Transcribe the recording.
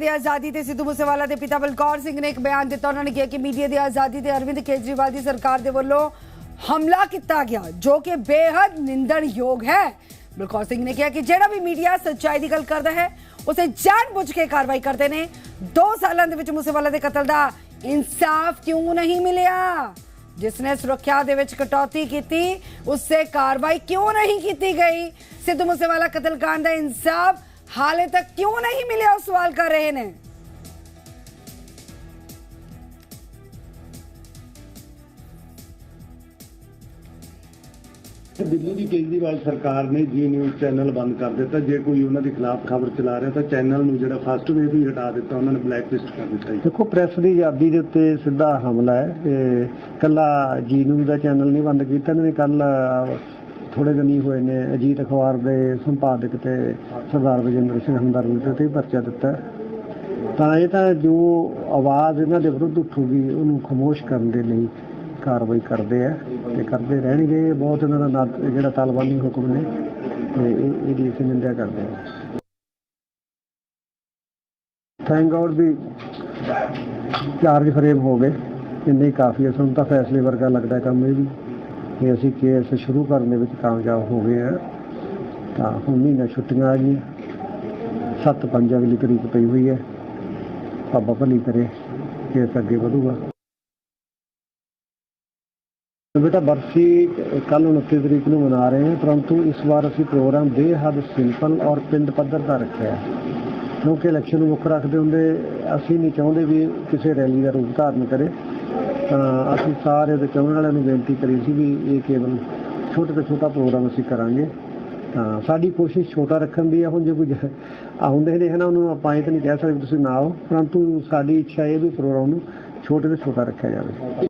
ਦੀ ਆਜ਼ਾਦੀ ਤੇ ਸਿੱਧੂ ਮੂਸੇਵਾਲਾ ਦੇ ਪਿਤਾ ਬਲਕੌਰ ਸਿੰਘ ਨੇ ਇੱਕ ਬਿਆਨ ਦਿੱਤਾ। ਉਹਨਾਂ ਨੇ ਕਿਹਾ ਕਿ ਮੀਡੀਆ ਦੀ ਆਜ਼ਾਦੀ ਤੇ ਅਰਵਿੰਦ ਕੇਜਰੀਵਾਲ ਦੀ ਸਰਕਾਰ ਦੇ ਵੱਲੋਂ ਹਮਲਾ ਕੀਤਾ ਗਿਆ, ਜੋ ਕਿ ਬੇहद ਨਿੰਦਣਯੋਗ ਹੈ। ਬਲਕੌਰ ਸਿੰਘ ਨੇ ਕਿਹਾ ਕਿ ਜਿਹੜਾ ਵੀ ਮੀਡੀਆ ਸੱਚਾਈ ਦੀ ਗੱਲ ਕਰਦਾ ਹੈ, ਉਸੇ ਜਾਣਬੁੱਝ ਕੇ ਕਾਰਵਾਈ ਕਰਦੇ ਨੇ। 2 ਸਾਲਾਂ ਦੇ ਵਿੱਚ ਮੂਸੇਵਾਲਾ ਦੇ ਕਤਲ ਦਾ ਇਨਸਾਫ ਕਿਉਂ ਨਹੀਂ ਮਿਲਿਆ? ਜਿਸ ਨੇ ਸੁਰੱਖਿਆ ਦੇ ਵਿੱਚ ਕਟੌਤੀ ਕੀਤੀ, ਉਸੇ ਕਾਰਵਾਈ ਕਿਉਂ ਨਹੀਂ ਕੀਤੀ ਗਈ? ਸਿੱਧੂ ਮੂਸੇਵਾਲਾ ਕਤਲकांड ਦਾ ਇਨਸਾਫ ਹਾਲੇ ਤੱਕ ਕਿਉਂ ਨਹੀਂ ਮਿਲਿਆ ਉਹ ਸਵਾਲ ਕਰ ਰਹੇ ਨੇ? ਦਿੱਲੀ ਦੀ ਕੇਜਰੀਵਾਲ ਸਰਕਾਰ ਨੇ ਜੀ ਨਿਊਜ਼ ਚੈਨਲ ਬੰਦ ਕਰ ਦਿੱਤਾ। ਜੇ ਕੋਈ ਉਹਨਾਂ ਦੇ ਖਿਲਾਫ ਖਬਰ ਚਲਾ ਰਿਹਾ ਤਾਂ ਚੈਨਲ ਨੂੰ ਜਿਹੜਾ ਫਸਟ ਵੇ ਵੀ ਹਟਾ ਦਿੱਤਾ ਉਹਨਾਂ ਨੇ ਬਲੈਕ ਲਿਸਟ ਕਰ ਦਿੱਤਾ ਦੇਖੋ ਪ੍ਰੈਸ ਦੀ ਆਜ਼ਾਦੀ ਦੇ ਉੱਤੇ ਸਿੱਧਾ ਹਮਲਾ ਹੈ। ਤੇ ਕੱਲਾ ਜੀ ਨਿਊਜ਼ ਦਾ ਚੈਨਲ ਨਹੀਂ ਬੰਦ ਕੀਤਾ ਇਹਨਾਂ ਨੇ ਕੱਲ ਥੋੜੇ ਦਿਨ ਹੀ ਹੋਏ ਨੇ। ਅਜੀਤ ਅਖਬਾਰ ਦੇ ਸੰਪਾਦਕ ਤੇ ਸਰਦਾਰ ਵਿਜੇਂਦਰ ਸਿੰਘ ਹਮਦਰਦ ਤੇ ਵੀ ਪਰਚਾ ਦਿੱਤਾ। ਤਾਂ ਇਹ ਤਾਂ ਜੋ ਆਵਾਜ਼ ਇਹਨਾਂ ਦੇ ਵਿਰੁੱਧ ਉੱਠੂਗੀ, ਉਹਨੂੰ ਖਮੋਸ਼ ਕਰਨ ਦੇ ਲਈ ਕਾਰਵਾਈ ਕਰਦੇ ਆ ਤੇ ਕਰਦੇ ਰਹਿਣਗੇ। ਬਹੁਤ ਇਹਨਾਂ ਦਾ ਨਾ- ਜਿਹੜਾ ਤਾਲਬਾਨੀ ਹੁਕਮ ਨੇ, ਤੇ ਇਹਦੀ ਅਸੀਂ ਨਿੰਦਿਆ ਕਰਦੇ ਹਾਂ। ਥੈਂਕ ਗੋਡ ਵੀ ਚਾਰਜ ਫਰੇਮ ਹੋ ਗਏ। ਇੰਨੇ ਕਾਫੀ ਹੈ ਸਾਨੂੰ ਤਾਂ ਫੈਸਲੇ ਵਰਗਾ ਲੱਗਦਾ ਕੰਮ ਇਹ ਵੀ। ਕਿ ਅਸੀਂ ਕੇਸ ਸ਼ੁਰੂ ਕਰਨ ਦੇ ਵਿੱਚ ਕਾਮਯਾਬ ਹੋ ਗਏ ਆ ਤਾਂ ਹੁਣ ਮਹੀਨਾ ਛੁੱਟੀਆਂ ਆ ਗਈਆਂ। ਸੱਤ ਪੰਜ ਅਗਲੀ ਤਰੀਕ ਪਈ ਹੋਈ ਹੈ। ਬਾਬਾ ਭਲੀ ਕਰੇ, ਕੇਸ ਅੱਗੇ ਵਧੂਗਾ। ਬੇਟਾ ਬਰਸੀ ਕੱਲ 29 ਤਰੀਕ ਨੂੰ ਮਨਾ ਰਹੇ ਹਾਂ, ਪਰੰਤੂ ਇਸ ਵਾਰ ਅਸੀਂ ਪ੍ਰੋਗਰਾਮ ਬੇਹੱਦ ਸਿੰਪਲ ਔਰ ਪਿੰਡ ਪੱਧਰ ਦਾ ਰੱਖਿਆ ਕਿਉਂਕਿ ਇਲੈਕਸ਼ਨ ਨੂੰ ਮੁੱਖ ਰੱਖਦੇ ਹੁੰਦੇ, ਅਸੀਂ ਨਹੀਂ ਚਾਹੁੰਦੇ ਵੀ ਕਿਸੇ ਰੈਲੀ ਦਾ ਰੂਪ ਧਾਰਨ ਕਰੇ। ਅਸੀਂ ਸਾਰੇ ਦੇ ਚਾਹਣ ਵਾਲਿਆਂ ਨੂੰ ਬੇਨਤੀ ਕਰੀ ਸੀ ਵੀ ਇਹ ਕੇਵਲ ਛੋਟੇ ਤੋਂ ਛੋਟਾ ਪ੍ਰੋਗਰਾਮ ਅਸੀਂ ਕਰਾਂਗੇ। ਤਾਂ ਸਾਡੀ ਕੋਸ਼ਿਸ਼ ਛੋਟਾ ਰੱਖਣ ਦੀ ਹੈ ਹੁਣ ਜੇ ਕੋਈ ਜ- ਆਉਂਦੇ ਨੇ ਹਨਾ, ਉਹਨੂੰ ਆਪਾਂ ਇਹ ਤਾਂ ਨਹੀਂ ਕਹਿ ਸਕਦੇ ਤੁਸੀਂ ਨਾ ਆਓ, ਪਰੰਤੂ ਸਾਡੀ ਇੱਛਾ ਇਹ ਵੀ ਪ੍ਰੋਗਰਾਮ ਨੂੰ ਛੋਟੇ ਤੋਂ ਛੋਟਾ ਰੱਖਿਆ ਜਾਵੇ।